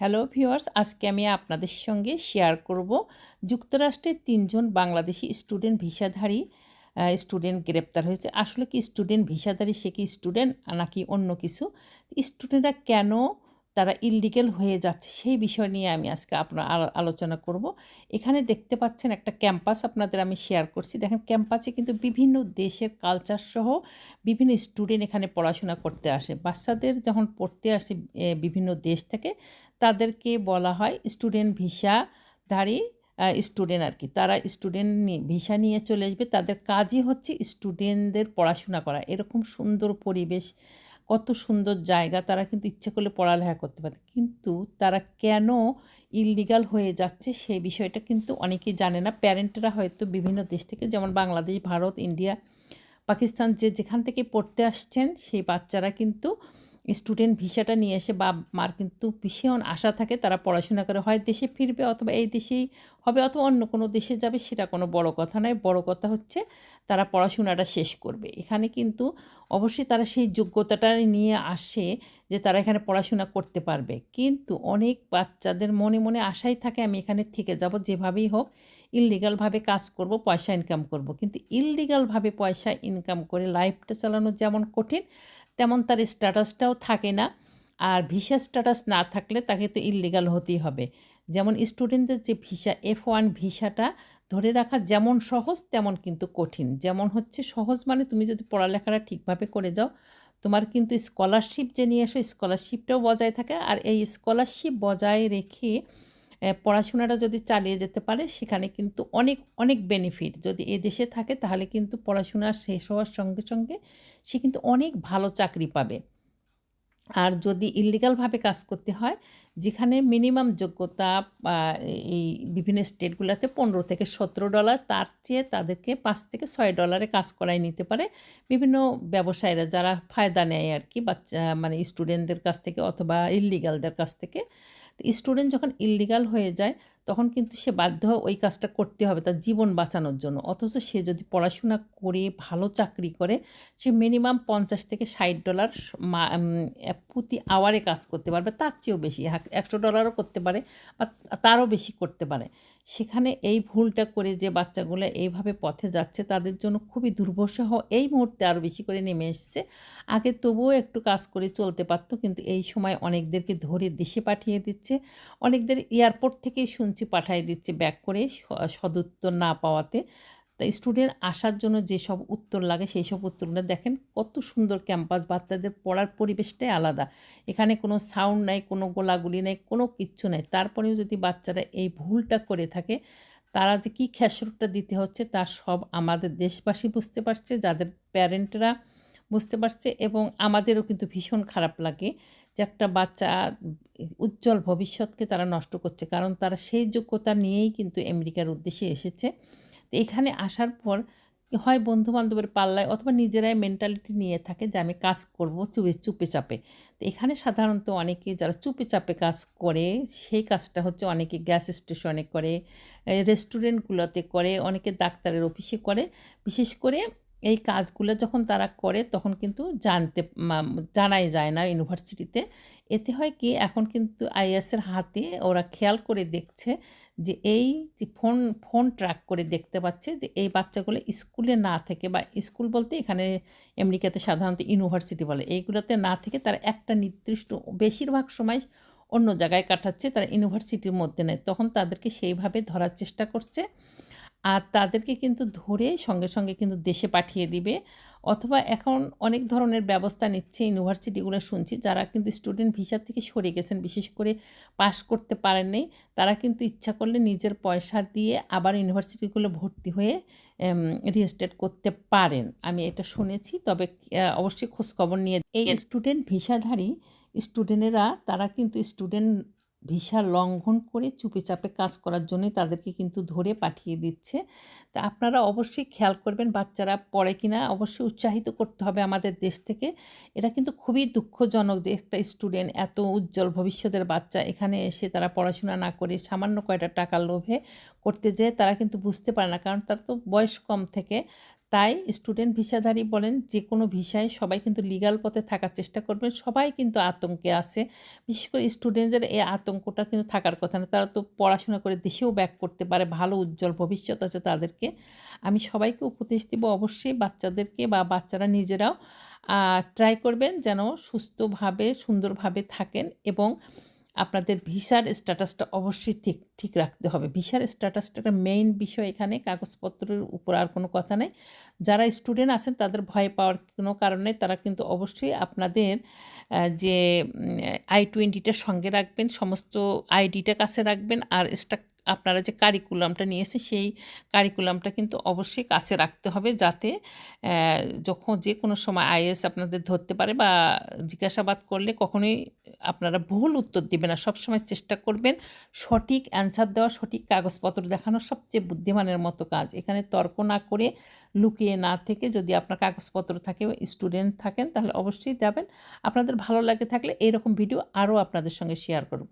Hello viewers আজকে আমি আপনাদের সঙ্গে শেয়ার করব যুক্তরাষ্ট্রের তিনজন বাংলাদেশি স্টুডেন্ট ভিসাধারী স্টুডেন্ট গ্রেপ্তার হয়েছে। আসলে কি স্টুডেন্ট ভিসাধারী, সে কি স্টুডেন্ট নাকি অন্য কিছু? স্টুডেন্টরা কেন তারা ইললিগেল হয়ে যাচ্ছে, সেই বিষয় নিয়ে আমি আজকে আপনার আলোচনা করব। এখানে দেখতে পাচ্ছেন একটা ক্যাম্পাস আপনাদের আমি শেয়ার করছি। দেখেন ক্যাম্পাসে কিন্তু বিভিন্ন দেশের কালচার সহ বিভিন্ন স্টুডেন্ট এখানে পড়াশোনা করতে আসে। বাচ্চাদের যখন পড়তে আসে বিভিন্ন দেশ থেকে, তাদেরকে বলা হয় স্টুডেন্ট ভিসাধারী স্টুডেন্ট আর কি। তারা স্টুডেন্ট ভিসা নিয়ে চলে আসবে। তাদের কাজই হচ্ছে স্টুডেন্টদের পড়াশোনা করা। এরকম সুন্দর পরিবেশ কত সুন্দর জায়গা, তারা কিন্তু ইচ্ছে করলে পড়ালেখা করতে পারে। কিন্তু তারা কেন ইললিগাল হয়ে যাচ্ছে সেই বিষয়টা কিন্তু অনেকেই জানে না। প্যারেন্টরা হয়তো বিভিন্ন দেশ থেকে, যেমন বাংলাদেশ, ভারত, ইন্ডিয়া, পাকিস্তান, যে যেখান থেকে পড়তে আসছেন, সেই বাচ্চারা কিন্তু স্টুডেন্ট ভিসাটা নিয়ে এসে বা মার কিন্তু ভীষণ আশা থাকে, তারা পড়াশোনা করে হয় দেশে ফিরবে অথবা এই দেশেই হবে অথবা অন্য কোনো দেশে যাবে, সেটা কোনো বড় কথা নয়। বড় কথা হচ্ছে তারা পড়াশোনাটা শেষ করবে। এখানে কিন্তু অবশ্যই তারা সেই যোগ্যতাটা নিয়ে আসে যে তারা এখানে পড়াশোনা করতে পারবে। কিন্তু অনেক বাচ্চাদের মনে মনে আশাই থাকে, আমি এখানে থেকে যাব, যেভাবেই হোক ইললিগালভাবে কাজ করব, পয়সা ইনকাম করব। কিন্তু ইললিগালভাবে পয়সা ইনকাম করে লাইফটা চালানো যেমন কঠিন তেমন তার স্ট্যাটাসটাও থাকে না। আর ভিসা স্ট্যাটাস না থাকলে তাকে তো ইললিগাল হতেই হবে। যেমন স্টুডেন্টদের যে ভিসা এফ ওয়ান ভিসাটা ধরে রাখা যেমন সহজ, তেমন কিন্তু কঠিন। যেমন হচ্ছে সহজ মানে তুমি যদি পড়ালেখাটা ঠিকভাবে করে যাও, তোমার কিন্তু স্কলারশিপ যে নিয়ে এসো স্কলারশিপটাও বজায় থাকে। আর এই স্কলারশিপ বজায় রেখে পড়াশোনাটা যদি চালিয়ে যেতে পারে, সেখানে কিন্তু অনেক অনেক বেনিফিট যদি এ দেশে থাকে, তাহলে কিন্তু পড়াশোনা শেষ হওয়ার সঙ্গে সঙ্গে সে কিন্তু অনেক ভালো চাকরি পাবে। আর যদি ইলিগালভাবে কাজ করতে হয়, যেখানে মিনিমাম যোগ্যতা এই বিভিন্ন স্টেটগুলোতে পনেরো থেকে সতেরো ডলার তার চেয়ে তাদেরকে পাঁচ থেকে ছয় ডলারে কাজ করাই নিতে পারে। বিভিন্ন ব্যবসায়ীরা যারা ফায়দা নেয় আর কি, বাচ্চা মানে স্টুডেন্টদের কাছ থেকে অথবা ইলিগালদের কাছ থেকে। স্টুডেন্ট যখন ইলিগাল হয়ে যায় তখন কিন্তু সে বাধ্য ওই কাজটা করতে হবে তার জীবন বাঁচানোর জন্য। অথচ সে যদি পড়াশোনা করে ভালো চাকরি করে, সে মিনিমাম পঞ্চাশ থেকে ষাট ডলার প্রতি আওয়ারে কাজ করতে পারবে, তার চেয়েও বেশি। একশো ডলারও করতে পারে বা তারও বেশি করতে পারে। সেখানে এই ভুলটা করে যে বাচ্চাগুলো এইভাবে পথে যাচ্ছে, তাদের জন্য খুবই দুর্বসহ এই মুহূর্তে আরও বেশি করে নেমে এসছে। আগে তবুও একটু কাজ করে চলতে পারতো, কিন্তু এই সময় অনেকদেরকে ধরে দেশে পাঠিয়ে দিচ্ছে। অনেকদের এয়ারপোর্ট থেকেই শুনছি পাঠিয়ে দিচ্ছে ব্যাক করে সদুত্তর না পাওয়াতে। তাই স্টুডেন্ট আসার জন্য যেসব উত্তর লাগে সেই সব উত্তরগুলো দেখেন কত সুন্দর ক্যাম্পাস বাচ্চাদের পড়ার পরিবেশটাই আলাদা। এখানে কোনো সাউন্ড নাই, কোনো গোলাগুলি নেই, কোনো কিচ্ছু নেই। তারপরেও যদি বাচ্চারা এই ভুলটা করে থাকে, তারা যে কী খেসরটা দিতে হচ্ছে, তার সব আমাদের দেশবাসী বুঝতে পারছে, যাদের প্যারেন্টরা বুঝতে পারছে এবং আমাদেরও কিন্তু ভীষণ খারাপ লাগে যে একটা বাচ্চা উজ্জ্বল ভবিষ্যৎকে তারা নষ্ট করছে। কারণ তারা সেই যোগ্যতা নিয়েই কিন্তু আমেরিকার উদ্দেশ্যে এসেছে। তো এখানে আসার পর হয় বন্ধু বান্ধবের পাল্লায় অথবা নিজেরাই মেন্টালিটি নিয়ে থাকে যে আমি কাজ করব চুপে চুপে চাপে। তো এখানে সাধারণত অনেকে যারা চুপে, চাপে কাজ করে, সেই কাজটা হচ্ছে অনেকে গ্যাস স্টেশনে করে রেস্টুরেন্টগুলোতে করে, অনেকে ডাক্তারের অফিসে করে। বিশেষ করে এই কাজগুলো যখন তারা করে, তখন কিন্তু জানতে জানাই যায় না ইউনিভার্সিটিতে। এতে হয় কি, এখন কিন্তু আইএসের হাতে ওরা খেয়াল করে দেখছে যে এই যে ফোন ফোন ট্র্যাক করে দেখতে পাচ্ছে যে এই বাচ্চাগুলো স্কুলে না থেকে বা স্কুল বলতে এখানে আমেরিকাতে সাধারণত ইউনিভার্সিটি বলে, এইগুলোতে না থেকে তারা একটা নির্দিষ্ট বেশিরভাগ সময় অন্য জায়গায় কাটাচ্ছে, তারা ইউনিভার্সিটির মধ্যে নেয়। তখন তাদেরকে সেইভাবে ধরার চেষ্টা করছে। আর তাদেরকে কিন্তু ধরে সঙ্গে সঙ্গে কিন্তু দেশে পাঠিয়ে দিবে। অথবা এখন অনেক ধরনের ব্যবস্থা নিচ্ছে ইউনিভার্সিটিগুলো শুনছি যারা কিন্তু স্টুডেন্ট ভিসা থেকে সরে গেছেন বিশেষ করে পাশ করতে পারেন পারেননি তারা কিন্তু ইচ্ছা করলে নিজের পয়সা দিয়ে আবার ইউনিভার্সিটিগুলো ভর্তি হয়ে রিস্টেট করতে পারেন। আমি এটা শুনেছি তবে অবশ্যই খোঁজখবর নিয়ে এই স্টুডেন্ট ভিসাধারী স্টুডেন্টেরা তারা কিন্তু স্টুডেন্ট ভিসা লঙ্ঘন করে চুপে চাপে কাজ করার জন্যই তাদেরকে কিন্তু ধরে পাঠিয়ে দিচ্ছে। তা আপনারা অবশ্যই খেয়াল করবেন, বাচ্চারা পড়ে কিনা অবশ্যই উৎসাহিত করতে হবে আমাদের দেশ থেকে। এটা কিন্তু খুবই দুঃখজনক যে একটা স্টুডেন্ট এত উজ্জ্বল ভবিষ্যতের বাচ্চা এখানে এসে তারা পড়াশোনা না করে সামান্য কয়টা টাকার লোভে করতে যেয়ে তারা কিন্তু বুঝতে পারে না, কারণ তার তো বয়স কম থেকে। তাই স্টুডেন্ট ভিসাধারী বলেন যে কোনো ভিসায় সবাই কিন্তু লিগাল পথে থাকার চেষ্টা করবেন। সবাই কিন্তু আতঙ্কে আছে। বিশেষ করে স্টুডেন্টদের এই আতঙ্কটা কিন্তু থাকার কথা না। তারা তো পড়াশোনা করে দেশেও ব্যাক করতে পারে, ভালো উজ্জ্বল ভবিষ্যৎ আছে তাদেরকে। আমি সবাইকে উপদেশ দেব অবশ্যই বাচ্চাদেরকে বা বাচ্চারা নিজেরাও। ট্রাই করবেন যেন সুস্থভাবে, সুন্দরভাবে থাকেন এবং আপনাদের ভিসার স্ট্যাটাসটা অবশ্যই ঠিক ঠিক রাখতে হবে। ভিসার স্ট্যাটাসটা মেইন বিষয় এখানে কাগজপত্রের উপর আর কোনো কথা নেই। যারা স্টুডেন্ট আছেন, তাদের ভয় পাওয়ার কোনো কারণে তারা কিন্তু অবশ্যই আপনাদের যে আই টোয়েন্টিটা সঙ্গে রাখবেন, সমস্ত আইডিটা কাছে রাখবেন, আর স্টা আপনারা যে কারিকুলামটা নিয়েছে সেই কারিকুলামটা কিন্তু অবশ্যই কাছে রাখতে হবে যাতে যখন যে কোনো সময় আইএস আপনাদের ধরতে পারে বা জিজ্ঞাসাবাদ করলে কখনোই আপনারা ভুল উত্তর দেবেন না। সবসময় চেষ্টা করবেন সঠিক অ্যান্সার দেওয়া, সঠিক কাগজপত্র দেখানো সবচেয়ে বুদ্ধিমানের মতো কাজ। এখানে তর্ক না করে লুকিয়ে না থেকে যদি আপনার কাগজপত্র থাকে স্টুডেন্ট থাকেন, তাহলে অবশ্যই যাবেন। আপনাদের ভালো লাগে থাকলে এরকম ভিডিও আরও আপনাদের সঙ্গে শেয়ার করব।